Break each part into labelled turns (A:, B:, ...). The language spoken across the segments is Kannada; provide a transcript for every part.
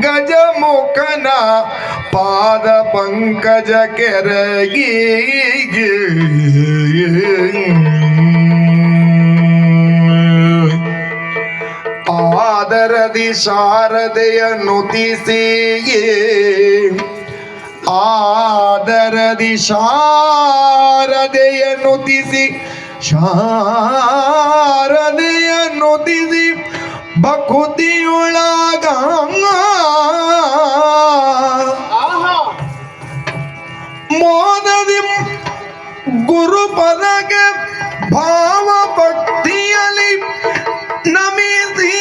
A: ಗಜಮುಖನ ಪಾದ ಪಂಕಜ ಕೆರಗಿ ಆದರದಿ ಶಾರದೆಯ ನುತಿಸಿ. ಆದರದಿ ಶಾರದೆಯ ನುತಿಸಿ. ಶಾರದೆಯ ನುತಿಸಿ. ಬಕುತಿಯೊಳಗ
B: ಆಹಾ.
A: ಮೋದದಿ ಗುರುಪದಗೆ ಭಾವ ಭಕ್ತಿಯಲಿ ನಮಿಸಿ.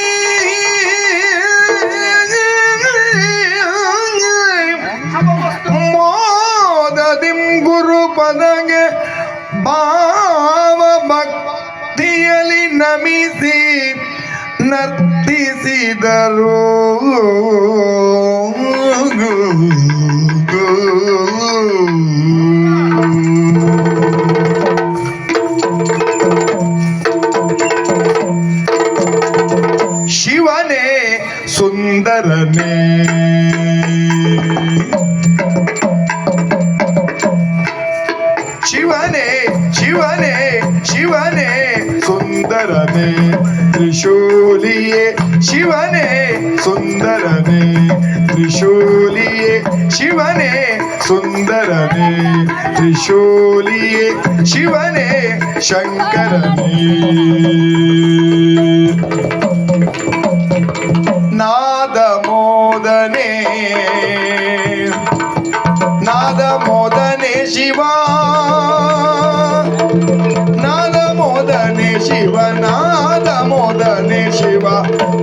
A: ಮೋದದಿ ಗುರುಪದಗೆ ಭಾವ ಭಕ್ತಿಯಲಿ ನಮಿಸಿ. ನರ್ತಿಸಿದರು. ಶಿವನೇ ಸುಂದರನೇ. ಶಿವನೇ ಶಿವನೇ ಶಿವನೇ. ಸುಂದರನೇ ತ್ರಿಶೂಲಿಯೇ ಶಿವನೇ ಸುಂದರನೇ ತ್ರಿಶೂಲಿಯೇ ಶಿವನೇ ಸುಂದರನೇ ತ್ರಿಶೂಲಿಯೇ ಶಿವನೇ ಶಂಕರನೇ ನಾದ ಮೋದನೆ ನಾದ ಮೋದನೆ ಶಿವ శివనాదమోదని శివ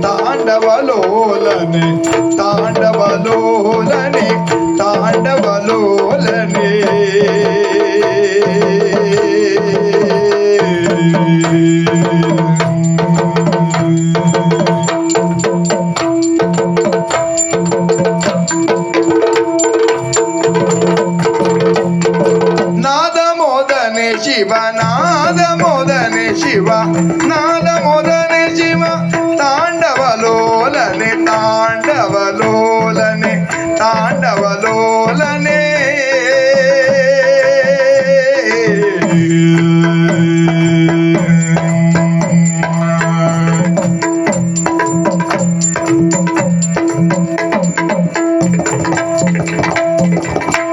A: తాండవలోలని తాండవలోలని తాండవలోలని.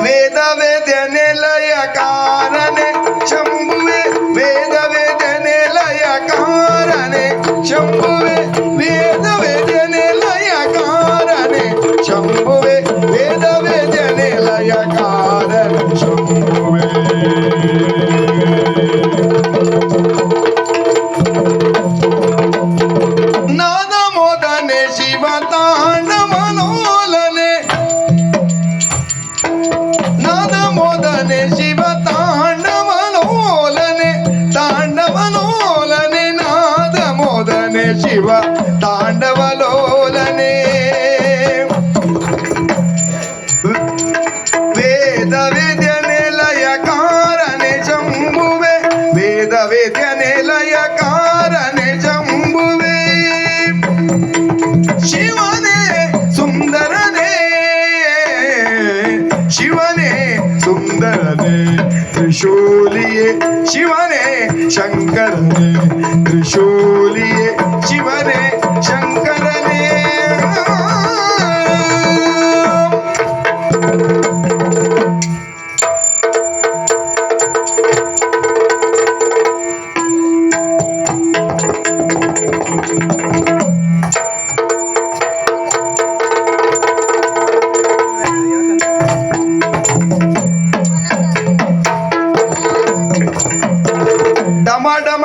A: वेद वेदने लय कारण शंभुवे वेद वेदने लय कारण शंभुवे वेद वेदने लय कारण शंभुवे वेद वेद ద్రవేద్య నిలయ కారణ జంబువే శివనే సుందరనే శివనే సుందరనే త్రిశూలియే శివనే శంకరనే త్రిశూలియే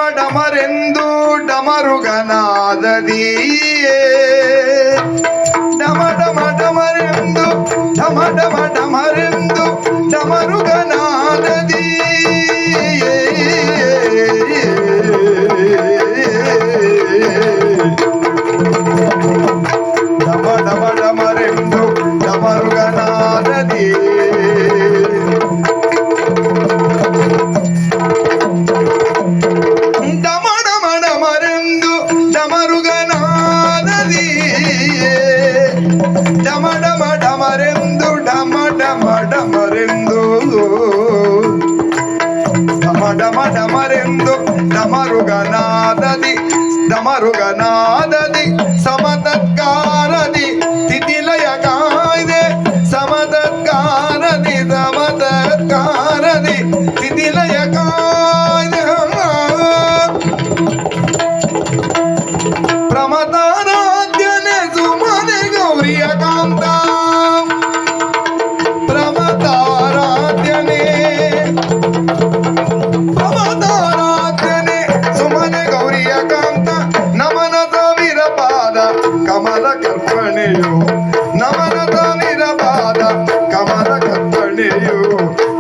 A: డమ డమరెందు డమరుగనాదది డమ డమ డమరెందు డమ డమ డమరెందు డమరుగనాదది డమ డమ డమరెందు డమ డమ డమరెందు డమ డమ డమరెందు డమరుగనాదది డమరుగనాదది సమతత్కా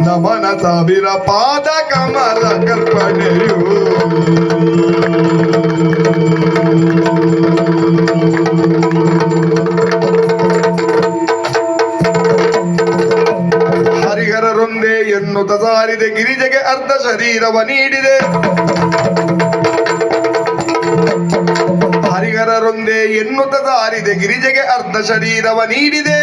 A: ನಮನ ಸಾವಿರ ಪಾದ ಕಮಲ ಕರ್ಪಣೆಯು. ಹರಿಹರರೊಂದೇ ಎನ್ನು ತಸಾರಿದೆ ಗಿರಿಜೆಗೆ ಅರ್ಧ ಶರೀರವ ನೀಡಿದೆ. ಹರಿಹರರೊಂದೇ ಎನ್ನುತ್ತ ಸಾರಿದೆ. ಗಿರಿಜೆಗೆ ಅರ್ಧ ಶರೀರವ ನೀಡಿದೆ.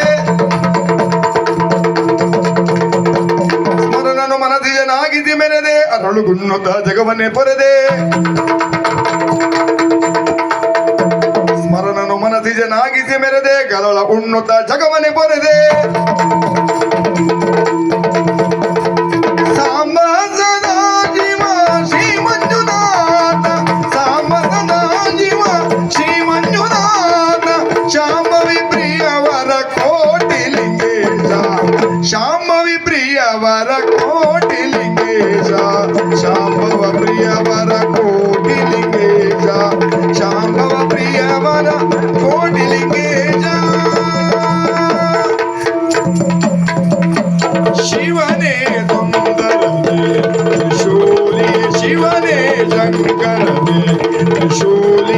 A: ಸ್ಮರಣನು ಮನಸಿಜನಾಗಿಸಿ ಮೆರೆದೆ. ಅರಳುಗುನ್ನುತ್ತ ಜಗವನೆ ಪೊರೆದೆ. ಸ್ಮರಣನು ಮನಸಿಜನಾಗಿಸಿ ಮೆರೆದೆ. ಗಲಳ ಉಣ್ಣುತ್ತ ಜಗವನ್ನೇ ಪೊರೆದೆ. ಪ್ರಿಯವರ ಕೋಟಿಲಿಂಗೇಶ ಶಾಂಭವ ಪ್ರಿಯವರ ಕೋಟಿಲಿಂಗೇಶ ಶಿವನೇ ಸುಂದರನೆ ತ್ರಿಶೂಲಿ ಶಿವನೇ ಶಂಕರನೆ ತ್ರಿಶೂಲಿ